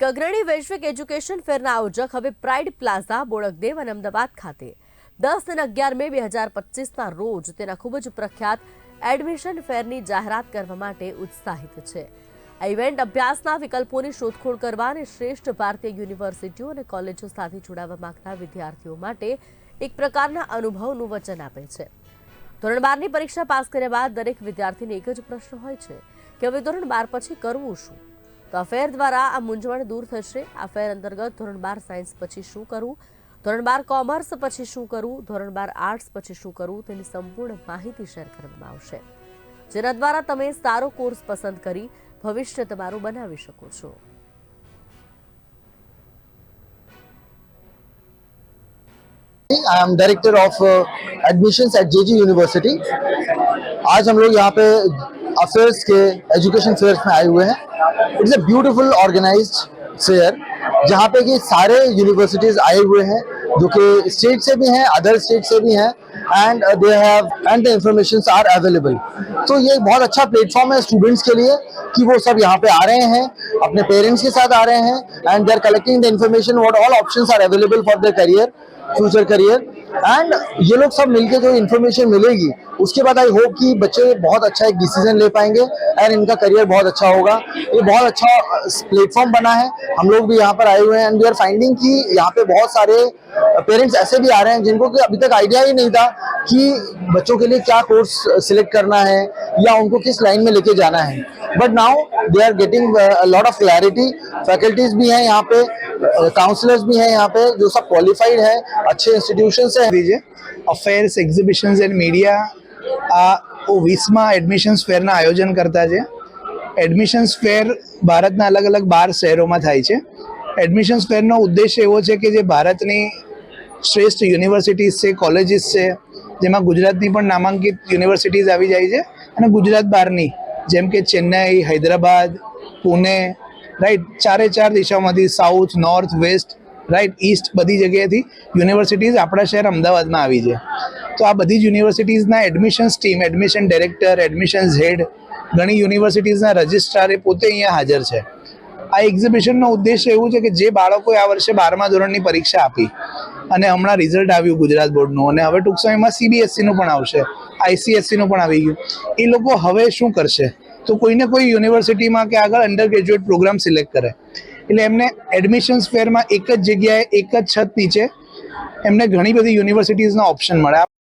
એક અગ્રણી વૈશ્વિક એજ્યુકેશન ફેરના આયોજક હવે પ્રાઇડ પ્લાઝા, બોડકદેવ અને અમદાવાદ ખાતે. દસ અને અગિયાર મે બે હજાર પચીસના રોજ તેના ખૂબ જ પ્રખ્યાત એડમિશન ફેરની જાહેરાત કરવા માટે ઉત્સાહિત છે. આ ઇવેન્ટ અભ્યાસના વિકલ્પોની શોધખોળ કરવા અને શ્રેષ્ઠ ભારતીય યુનિવર્સિટીઓ અને કોલેજો સાથે જોડાવા માંગતા વિદ્યાર્થીઓ માટે એક પ્રકારના અનુભવનું વચન આપે છે. ધોરણ બારની પરીક્ષા પાસ કર્યા બાદ દરેક વિદ્યાર્થીને એક જ પ્રશ્ન હોય છે કે હવે ધોરણ બાર પછી કરવું શું? તો આ ફેર દ્વારા આ મૂંઝવણ દૂર થશે આ ફેર અંતર્ગત ધોરણ બાર સાયન્સ પછી શું કરવું ધોરણ બાર કોમર્સ પછી શું કરવું ધોરણ બાર આર્ટ્સ પછી શું કરવું તેની સંપૂર્ણ માહિતી શેર કરવામાં આવશે જેના દ્વારા તમે સારો કોર્સ પસંદ કરી ભવિષ્ય તમારું બનાવી શકો છો I am director of admissions at JG University आज हम लोग यहाँ पे अफेयर्स के एजुकेशन फेयर्स में आए हुए हैं। It's a beautiful organise fair जहाँ पे कि सारे यूनिवर्सिटीज आए हुए हैं, जो कि स्टेट से भी हैं अदर स्टेट से भी हैं and they have and the information are available तो ये बहुत अच्छा प्लेटफॉर्म है स्टूडेंट्स के लिए, कि वो सब यहाँ पे आ रहे हैं, अपने पेरेंट्स के साथ आ रहे हैं and they are collecting the information what all option are available for their career future career and ये लोग सब मिलके जो इन्फॉर्मेशन मिलेगी, उसके बाद आई होप कि बच्चे बहुत अच्छा एक डिसीज़न ले पाएँगे एंड इनका करियर बहुत अच्छा होगा। ये बहुत अच्छा प्लेटफॉर्म बना है। हम लोग भी यहाँ पर आए हुए हैं एंड वी आर फाइंडिंग कि यहाँ पे बहुत सारे पेरेंट्स ऐसे भी आ रहे हैं जिनको कि अभी तक आइडिया ही नहीं था कि बच्चों के लिए क्या कोर्स सिलेक्ट करना है या उनको किस लाइन में लेके जाना है। But now they are getting lot of clarity faculties भी हैं यहाँ पे काउंसलर्स भी हैं यहाँ पे जो सब क्वालिफाइड है अच्छे इंस्टीट्यूशन से हैं DJ affairs exhibitions and media આ વીસમાં એડમિશન્સ ફેરના આયોજન કરતા છે એડમિશન્સ ફેર ભારતના અલગ અલગ બાર શહેરોમાં થાય છે એડમિશન્સ ફેરનો ઉદ્દેશ્ય એવો છે કે જે ભારતની શ્રેષ્ઠ યુનિવર્સિટીઝ છે કોલેજીસ છે જેમાં ગુજરાતની પણ નામાંકિત યુનિવર્સિટીઝ આવી જાય છે અને ગુજરાત બહારની જેમ કે ચેન્નઈ, હૈદરાબાદ, પુણે રાઈટ ચારે ચાર દિશામાંથી south north west right east બધી જગ્યાએથી યુનિવર્સિટીઝ આપણા શહેર અમદાવાદમાં આવી છે. તો આ બધી જ યુનિવર્સિટીઝના admissions team admission director admissions head ઘણી યુનિવર્સિટીઝના રજિસ્ટ્રાર એ પોતે અહીંયા હાજર છે. આ એક્ઝિબિશનનો ઉદ્દેશ્ય એવું છે કે જે બાળકોએ આ વર્ષે બારમા ધોરણની પરીક્ષા આપી. અને હમણાં રિઝલ્ટ આવ્યું ગુજરાત બોર્ડનું. અને હવે ટૂંક સમયમાં સીબીએસસીનું પણ આવશે. આઈસીએસસીનું પણ આવી ગયું. એ લોકો હવે શું કરશે? તો કોઈને કોઈ યુનિવર્સિટીમાં કે આગળ અંડર ગ્રેજ્યુએટ પ્રોગ્રામ સિલેક્ટ કરે. એટલે એમને એડમિશન્સ ફેરમાં એક જ જગ્યાએ એક જ છત નીચે એમને ઘણી બધી યુનિવર્સિટીઝના ઓપ્શન મળે.